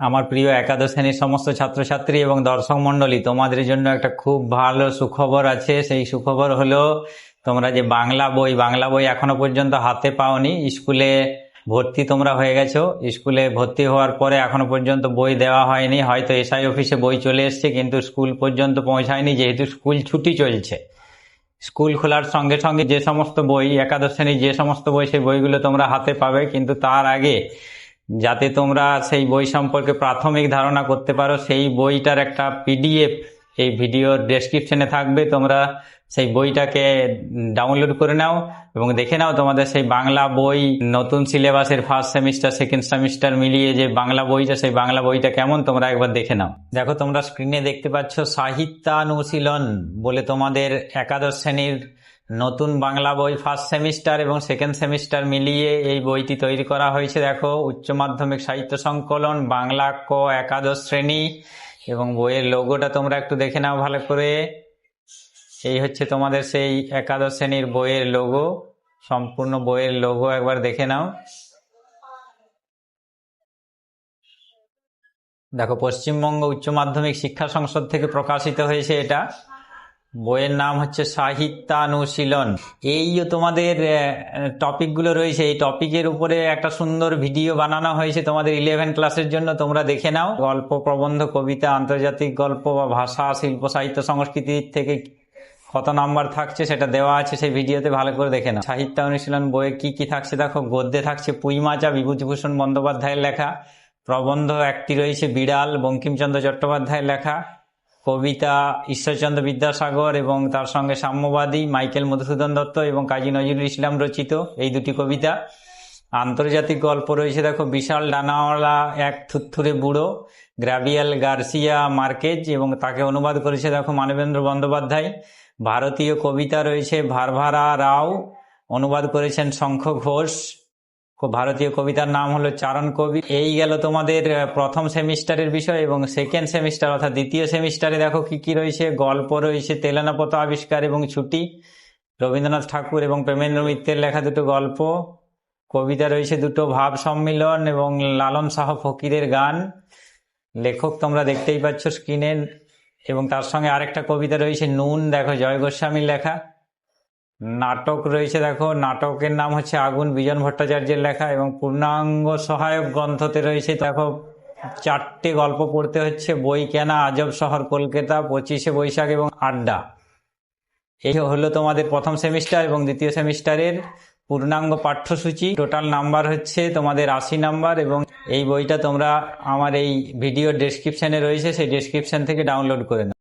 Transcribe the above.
আমার প্রিয় একাদশ শ্রেণির সমস্ত ছাত্রছাত্রী এবং দর্শক মণ্ডলী, তোমাদের জন্য একটা খুব ভালো সুখবর আছে। সেই সুখবর হলো, তোমরা যে বাংলা বই বাংলা বই এখনও পর্যন্ত হাতে পাওনি, স্কুলে ভর্তি তোমরা হয়ে গেছো। স্কুলে ভর্তি হওয়ার পরে এখনও পর্যন্ত বই দেওয়া হয়নি। হয়তো এসআই অফিসে বই চলে এসছে, কিন্তু স্কুল পর্যন্ত পৌঁছায়নি, যেহেতু স্কুল ছুটি চলছে। স্কুল খোলার সঙ্গে সঙ্গে যে সমস্ত বই, একাদশ শ্রেণির যে সমস্ত বই, সেই বইগুলো তোমরা হাতে পাবে, কিন্তু তার আগে যাতে তোমরা সেই বই সম্পর্কে প্রাথমিক ধারণা করতে পারো, সেই বইটার একটা পিডিএফ এই ভিডিওর ডেসক্রিপশনে থাকবে। তোমরা সেই বইটাকে ডাউনলোড করে নাও এবং দেখে নাও তোমাদের সেই বাংলা বই নতুন সিলেবাসের ফার্স্ট সেমিস্টার সেকেন্ড সেমিস্টার মিলিয়ে যে বাংলা বইটা, সেই বাংলা বইটা কেমন তোমরা একবার দেখে নাও। দেখো, তোমরা স্ক্রিনে দেখতে পাচ্ছ সাহিত্যানুশীলন বলে তোমাদের একাদশ শ্রেণির নতুন বাংলা বই ফার্স্ট সেমিস্টার এবং সেকেন্ড সেমিস্টার মিলিয়ে এই বইটি তৈরি করা হয়েছে। দেখো, উচ্চ মাধ্যমিক সাহিত্য সংকলন, বাংলা ক, একাদশ শ্রেণি এবং বইয়ের লোগোটা তোমরা একটু দেখে নাও ভালো করে। এই হচ্ছে তোমাদের সেই একাদশ শ্রেণির বইয়ের লোগো সম্পূর্ণ বইয়ের লোগো একবার দেখে নাও। দেখো, পশ্চিমবঙ্গ উচ্চ মাধ্যমিক শিক্ষা সংসদ থেকে প্রকাশিত হয়েছে এটা। বইয়ের নাম হচ্ছে সাহিত্যানুশীলন। এই তোমাদের টপিকগুলো রয়েছে। এই টপিকের উপরে একটা সুন্দর ভিডিও বানানো হয়েছে তোমাদের ইলেভেন ক্লাসের জন্য। তোমরা দেখে নাও। গল্প, প্রবন্ধ, কবিতা, আন্তর্জাতিক গল্প বা ভাষা, শিল্প, সাহিত্য, সংস্কৃতি থেকে কত নাম্বার থাকছে সেটা দেওয়া আছে সেই ভিডিওতে, ভালো করে দেখে নাও। সাহিত্য অনুশীলন বইয়ে কি কি থাকছে দেখো। গদ্যে থাকছে পুইমাচা বিভূতিভূষণ বন্দ্যোপাধ্যায়ের লেখা। প্রবন্ধ একটি রয়েছে বিড়াল, বঙ্কিমচন্দ্র চট্টোপাধ্যায়ের লেখা। কবিতা, ঈশ্বরচন্দ্র বিদ্যাসাগর এবং তার সঙ্গে সাম্যবাদী মাইকেল মধুসূদন দত্ত এবং কাজী নজরুল ইসলাম রচিত এই দুটি কবিতা। আন্তর্জাতিক গল্প রয়েছে, দেখো, বিশাল ডানাওয়ালা এক থুথুরে বুড়ো গ্রাভিয়াল গার্সিয়া মার্কেজ এবং তাকে অনুবাদ করেছে, দেখো, মানবেন্দ্র বন্দ্যোপাধ্যায়। ভারতীয় কবিতা রয়েছে, ভারভারা রাও, অনুবাদ করেছেন শঙ্খ ঘোষ। ভারতীয় কবিতার নাম হলো চারণ কবি। এই গেল তোমাদের প্রথম সেমিস্টারের বিষয় এবং সেকেন্ড সেমিস্টার অর্থাৎ দ্বিতীয় সেমিস্টারে দেখো কি কি রয়েছে। গল্প রয়েছে তেলানাপত আবিষ্কার এবং ছুটি। রবীন্দ্রনাথ ঠাকুর এবং প্রেমেন্দ্র মিত্রের লেখা দুটো গল্প। কবিতা রয়েছে দুটো ভাব সম্মিলন এবং লালন শাহ ফকিরের গান। লেখক তোমরা দেখতেই পাচ্ছ স্ক্রিনে এবং তার সঙ্গে আরেকটা কবিতা রয়েছে, নুন, দেখো জয় গোস্বামীর লেখা। নাটক রয়েছে, দেখো। নাটকের নাম হচ্ছে আগুন, বিজন ভট্টাচার্যের লেখা এবং পূর্ণাঙ্গ সহায়ক গ্রন্থতে রয়েছে। দেখো, চারটে গল্প পড়তে হচ্ছে। বই কেনা, আজব শহর, কলকাতা, পঁচিশে বৈশাখ এবং আড্ডা। এই হলো তোমাদের প্রথম সেমিস্টার এবং দ্বিতীয় সেমিস্টারের পূর্ণাঙ্গ পাঠ্যসূচি। টোটাল নাম্বার হচ্ছে তোমাদের আশি নাম্বার এবং এই বইটা তোমরা আমার এই ভিডিও ডেসক্রিপশনে রয়েছে। সেই ডেসক্রিপশন থেকে ডাউনলোড করে নাও।